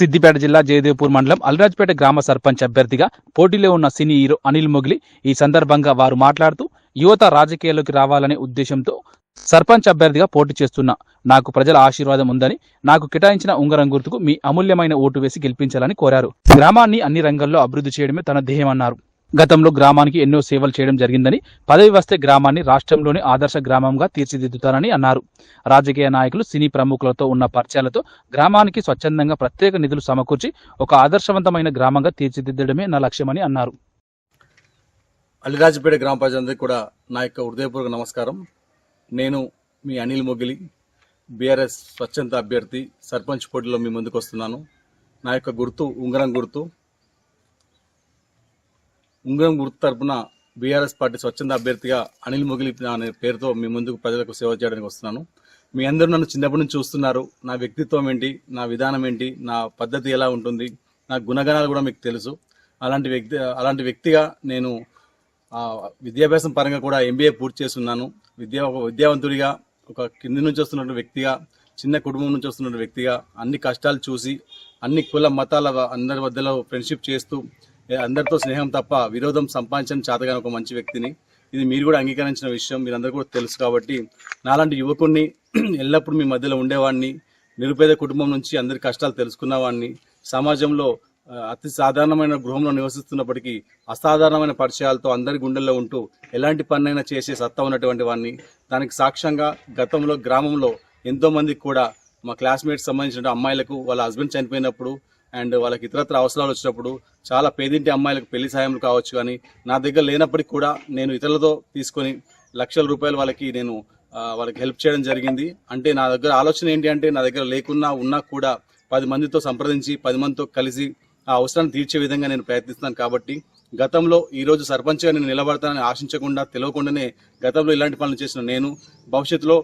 సిద్దిపేట జిల్లా జయదేవ్పూర్ మండలం అల్రాజ్పేట గ్రామ సర్పంచ్ అభ్యర్థిగా పోటీలో ఉన్న సినీ హీరో అనిల్ మొగిలి ఈ సందర్భంగా వారు మాట్లాడుతూ యువత రాజకీయాల్లోకి రావాలనే ఉద్దేశంతో సర్పంచ్ అభ్యర్థిగా పోటీ చేస్తున్నా. నాకు ప్రజల ఆశీర్వాదం ఉందని నాకు కేటాయించిన ఉంగరం గుర్తుకు మీ అమూల్యమైన ఓటు వేసి గెలిపించాలని కోరారు. గ్రామాన్ని అన్ని రంగాల్లో అభివృద్ధి చేయడమే తన ధ్యేయమన్నారు గతంలో గ్రామానికి ఎన్నో సేవలు చేయడం జరిగిందని పదవి వస్తే గ్రామాన్ని రాష్ట్రంలోని ఆదర్శ గ్రామంగా తీర్చిదిద్దుతానని అన్నారు. రాజకీయ నాయకులు సినీ ప్రముఖులతో ఉన్న పరిచయాలతో గ్రామానికి స్వచ్ఛందంగా ప్రత్యేక నిధులు సమకూర్చి ఒక ఆదర్శవంతమైన గ్రామంగా తీర్చిదిద్దడమే నా లక్ష్యమని అన్నారు. అలిరాజపేట గ్రామ ప్రజలందరికీ కూడా నా యొక్క హృదయపూర్వక నమస్కారం. నేను మీ అనిల్ మొగిలి బీఆర్ఎస్ స్వచ్ఛంద అభ్యర్థి సర్పంచ్ పోటీలో మీ ముందుకు వస్తున్నాను. నా యొక్క గుర్తు ఉంగరం గుర్తు ఉంగరం గుర్తు తరపున బీఆర్ఎస్ పార్టీ స్వచ్ఛంద అభ్యర్థిగా అనిల్ మొగిలి అనే పేరుతో మీ ముందుకు ప్రజలకు సేవ చేయడానికి వస్తున్నాను. మీ అందరూ నన్ను చిన్నప్పటి నుంచి చూస్తున్నారు. నా వ్యక్తిత్వం ఏంటి? నా విధానం ఏంటి? నా పద్ధతి ఎలా ఉంటుంది? నా గుణగణాలు కూడా మీకు తెలుసు. అలాంటి వ్యక్తి అలాంటి వ్యక్తిగా నేను విద్యాభ్యాసం పరంగా కూడా ఎంబీఏ పూర్తి చేస్తున్నాను విద్యా ఒక విద్యావంతుడిగా ఒక కింది నుంచి వస్తున్నటువంటి వ్యక్తిగా చిన్న కుటుంబం నుంచి వస్తున్నటువంటి వ్యక్తిగా అన్ని కష్టాలు చూసి అన్ని కుల మతాల అందరి మధ్యలో ఫ్రెండ్షిప్ చేస్తూ అందరితో స్నేహం తప్ప విరోధం సంపాదించడం చేతగాని ఒక మంచి వ్యక్తిని. ఇది మీరు కూడా అంగీకరించిన విషయం మీరందరూ కూడా తెలుసు కాబట్టి నాలాంటి యువకుడిని ఎల్లప్పుడూ మీ మధ్యలో ఉండేవాడిని నిరుపేద కుటుంబం నుంచి అందరి కష్టాలు తెలుసుకున్నవాడిని సమాజంలో అతి సాధారణమైన గృహంలో నివసిస్తున్నప్పటికీ అసాధారణమైన పరిచయాలతో అందరి గుండెల్లో ఉంటూ ఎలాంటి పనైనా చేసే సత్తా ఉన్నటువంటి వాడిని దానికి సాక్ష్యంగా గతంలో గ్రామంలో ఎంతోమందికి కూడా మా క్లాస్మేట్స్ సంబంధించిన అమ్మాయిలకు వాళ్ళ హస్బెండ్ చనిపోయినప్పుడు అండ్ వాళ్ళకి ఇతరత్ర అవసరాలు వచ్చినప్పుడు చాలా పేదింటి అమ్మాయిలకు పెళ్ళి సాయం కావచ్చు కానీ నా దగ్గర లేనప్పటికీ కూడా నేను ఇతరులతో తీసుకొని లక్షల రూపాయలు వాళ్ళకి నేను వాళ్ళకి హెల్ప్ చేయడం జరిగింది. అంటే నా దగ్గర ఆలోచన ఏంటి అంటే నా దగ్గర లేకున్నా ఉన్నా కూడా పది మందితో సంప్రదించి పది మందితో కలిసి ఆ అవసరాన్ని తీర్చే విధంగా నేను ప్రయత్నిస్తున్నాను కాబట్టి గతంలో ఈరోజు సర్పంచ్గా నేను నిలబడతానని ఆశించకుండా తెలియకుండానే గతంలో ఇలాంటి పనులు చేసిన నేను భవిష్యత్తులో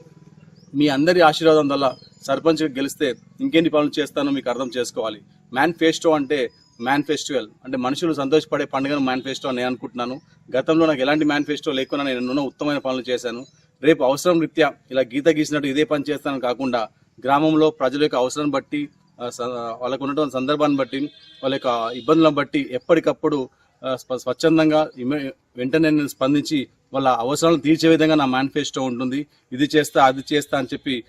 మీ అందరి ఆశీర్వాదం వల్ల సర్పంచ్గా గెలిస్తే ఇంకెన్ని పనులు చేస్తానో మీకు అర్థం చేసుకోవాలి. మేనిఫెస్టో అంటే మేనిఫెస్టివల్ అంటే మనుషులు సంతోషపడే పండుగను మేనిఫెస్టో అని నేను అనుకుంటున్నాను. గతంలో నాకు ఎలాంటి మేనిఫెస్టో లేకుండా నేను ఎన్నో ఉత్తమమైన పనులు చేశాను. రేపు అవసరం రీత్యా ఇలా గీత గీసినట్టు ఇదే పని చేస్తాను కాకుండా గ్రామంలో ప్రజల యొక్క అవసరం బట్టి స- వాళ్ళకు ఉన్నటువంటి సందర్భాన్ని బట్టి వాళ్ళ యొక్క ఇబ్బందులను బట్టి ఎప్పటికప్పుడు స్వచ్ఛందంగా వెంటనే నేను స్పందించి వాళ్ళ అవసరాలను తీర్చే విధంగా నా మేనిఫెస్టో ఉంటుంది. ఇది చేస్తా అది చేస్తా అని చెప్పి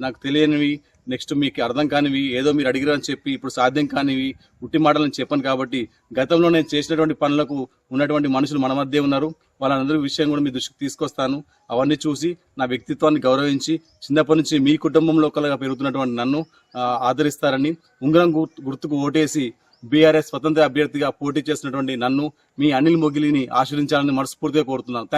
నాకు తెలియనివి నెక్స్ట్ మీకు అర్థం కానివి ఏదో మీరు అడిగిరని అని చెప్పి ఇప్పుడు సాధ్యం కానివి ఉట్టి మాటలను చెప్పాను కాబట్టి గతంలో నేను చేసినటువంటి పనులకు ఉన్నటువంటి మనుషులు మన మధ్య ఉన్నారు. వాళ్ళందరి విషయం కూడా మీ దృష్టికి తీసుకొస్తాను. అవన్నీ చూసి నా వ్యక్తిత్వాన్ని గౌరవించి చిన్నప్పటి నుంచి మీ కుటుంబంలో ఒకలాగా పెరుగుతున్నటువంటి నన్ను ఆదరిస్తారని ఉంగరం గుర్తు- గుర్తుకు ఓటేసి బీఆర్ఎస్ స్వతంత్ర అభ్యర్థిగా పోటీ చేసినటువంటి నన్ను మీ అనిల్ మొగిలిని ఆశీర్వించాలని మనస్ఫూర్తిగా కోరుతున్నాను.